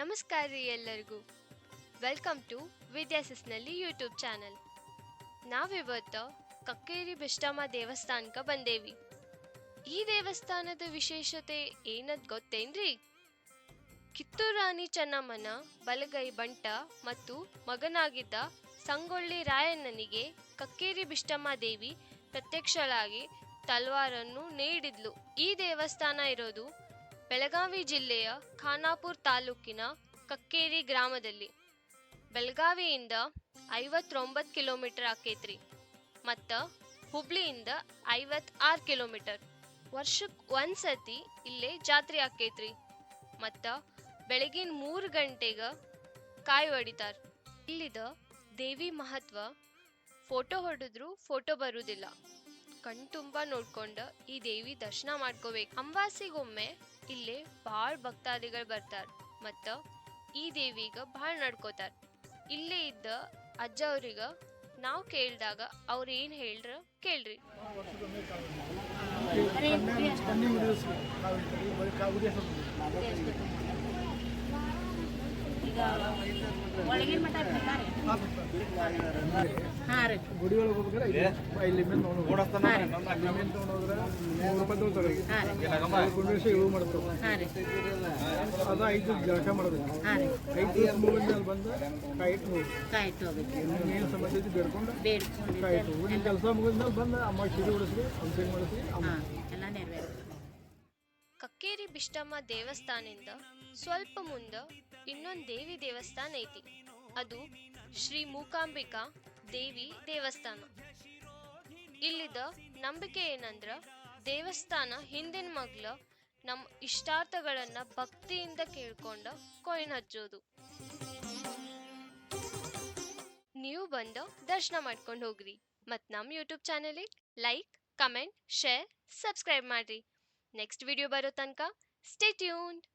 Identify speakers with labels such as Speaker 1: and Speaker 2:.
Speaker 1: ನಮಸ್ಕಾರ ರೀ ಎಲ್ಲರಿಗೂ. ವೆಲ್ಕಮ್ ಟು ವಿದ್ಯಾಸಿಸ್ನಲ್ಲಿ ಯೂಟ್ಯೂಬ್ ಚಾನಲ್ ನಾವಿವತ್ತು ಕಕ್ಕೇರಿ ಬಿಷ್ಟಮ್ಮ ದೇವಸ್ಥಾನಕ್ಕೆ ಬಂದೇವಿ. ಈ ದೇವಸ್ಥಾನದ ವಿಶೇಷತೆ ಏನದ್ ಗೊತ್ತೇನ್ರಿ? ಕಿತ್ತೂರು ರಾಣಿ ಚೆನ್ನಮ್ಮನ ಬಲಗೈ ಬಂಟ ಮತ್ತು ಮಗನಾಗಿದ್ದ ಸಂಗೊಳ್ಳಿ ರಾಯಣ್ಣನಿಗೆ ಕಕ್ಕೇರಿ ಬಿಷ್ಟಮ್ಮ ದೇವಿ ಪ್ರತ್ಯಕ್ಷಳಾಗಿ ತಲ್ವಾರನ್ನು ನೀಡಿದ್ಲು. ಈ ದೇವಸ್ಥಾನ ಇರೋದು ಬೆಳಗಾವಿ ಜಿಲ್ಲೆಯ ಖಾನಾಪುರ ತಾಲೂಕಿನ ಕಕ್ಕೇರಿ ಗ್ರಾಮದಲ್ಲಿ ಬೆಳಗಾವಿಯಿಂದ ಐವತ್ತೊಂಬತ್ತು ಕಿಲೋಮೀಟರ್ ಆಕೈತ್ರಿ ಮತ್ತು ಹುಬ್ಳಿಯಿಂದ ಐವತ್ತಾರು ಕಿಲೋಮೀಟರ್. ವರ್ಷಕ್ಕೆ ಒಂದ್ಸತಿ ಇಲ್ಲೇ ಜಾತ್ರೆ ಆಕೈತ್ರಿ ಮತ್ತು ಬೆಳಗಿನ ಮೂರು ಗಂಟೆಗೆ ಕಾಯಿ ಹೊಡಿತಾರ. ಇಲ್ಲಿದ ದೇವಿ ಮಹತ್ವ, ಫೋಟೋ ಹೊಡೆದ್ರೂ ಫೋಟೋ ಬರುವುದಿಲ್ಲ ಕಣ್ತುಂಬ ನೋಡ್ಕೊಂಡು ಈ ದೇವಿ ದರ್ಶನ ಮಾಡ್ಕೋಬೇಕು. ಅಂಬಾಸಿಗೊಮ್ಮೆ ಇಲ್ಲಿ ಭಾಳ ಭಕ್ತಾದಿಗಳು ಬರ್ತಾರ ಮತ್ತು ಈ ದೇವಿಗ ಭಾಳ ನಡ್ಕೋತಾರ. ಇಲ್ಲೇ ಇದ್ದ ಅಜ್ಜ ಅವ್ರಿಗ ನಾವು ಕೇಳಿದಾಗ ಅವ್ರು ಏನು ಹೇಳ್ರ ಕೇಳ್ರಿ.
Speaker 2: ಒಳಗಿನ ಮಠ ಬೇಕಾರೆ ಹಾಂ ರೀ.
Speaker 3: ಗುಡಿ ಒಳಗೆ ಹೋಗ್ಬೇಕಾರೆ ಐದು ಲಿಂಬೆ ತೊಗೊಂಡು ಹೋದ್ರೆ ಮೂರು ರೂಪಾಯಿ ತೊಗೊಳ್ತಾರೆ ಇವು ಮಾಡ್ತಾರೆ.
Speaker 2: ಹಾಂ ರೀ.
Speaker 3: ಅದು ಐದು ಜಳಕ ಮಾಡಬೇಕು
Speaker 2: ಹಾಂ ರೀ.
Speaker 3: ಐದು ಮೇಲೆ ಬಂದು ಹೋಗಿ
Speaker 2: ಹೋಗ್ಬೇಕು.
Speaker 3: ಏನು ಸಮಸ್ಯೆ ಬೇಡ್ಕೊಂಡು
Speaker 2: ಬೇಡ್ಕೊಂಡು
Speaker 3: ಕೆಲಸ ಮುಗಿದ್ಮೇಲೆ ಬಂದು ಅಮ್ಮ ಶಿಡಿ ಉಡಿಸ್ರಿ ಅಭಿಷೇಕ
Speaker 2: ಹಾಂ ಎಲ್ಲ ನೆರವೇರು
Speaker 1: ಕಕ್ಕೇರಿ ಬಿಷ್ಟಮ್ಮ ದೇವಸ್ಥಾನದಿಂದ ಸ್ವಲ್ಪ ಮುಂದ ಇನ್ನೊಂದು ದೇವಿ ದೇವಸ್ಥಾನ ಐತಿ. ಅದು ಶ್ರೀ ಮೂಕಾಂಬಿಕಾ ದೇವಿ ದೇವಸ್ಥಾನ. ಇಲ್ಲಿದ ನಂಬಿಕೆ ಏನಂದ್ರ ದೇವಸ್ಥಾನ ಹಿಂದಿನ ಮಗ್ಲ ನಮ್ಮ ಇಷ್ಟಾರ್ಥಗಳನ್ನ ಭಕ್ತಿಯಿಂದ ಕೇಳ್ಕೊಂಡ ಕೊಯ್ನ್ ಹಚ್ಚೋದು. ನೀವು ಬಂದು ದರ್ಶನ ಮಾಡ್ಕೊಂಡು ಹೋಗ್ರಿ. ಮತ್ತು ನಮ್ಮ ಯೂಟ್ಯೂಬ್ ಚಾನಲಿಗೆ ಲೈಕ್, ಕಮೆಂಟ್, ಶೇರ್, ಸಬ್ಸ್ಕ್ರೈಬ್ ಮಾಡ್ರಿ. ನೆಕ್ಸ್ಟ್ ವಿಡಿಯೋ ಬರೋ ತನಕ ಸ್ಟೇ ಟ್ಯೂನ್ಡ್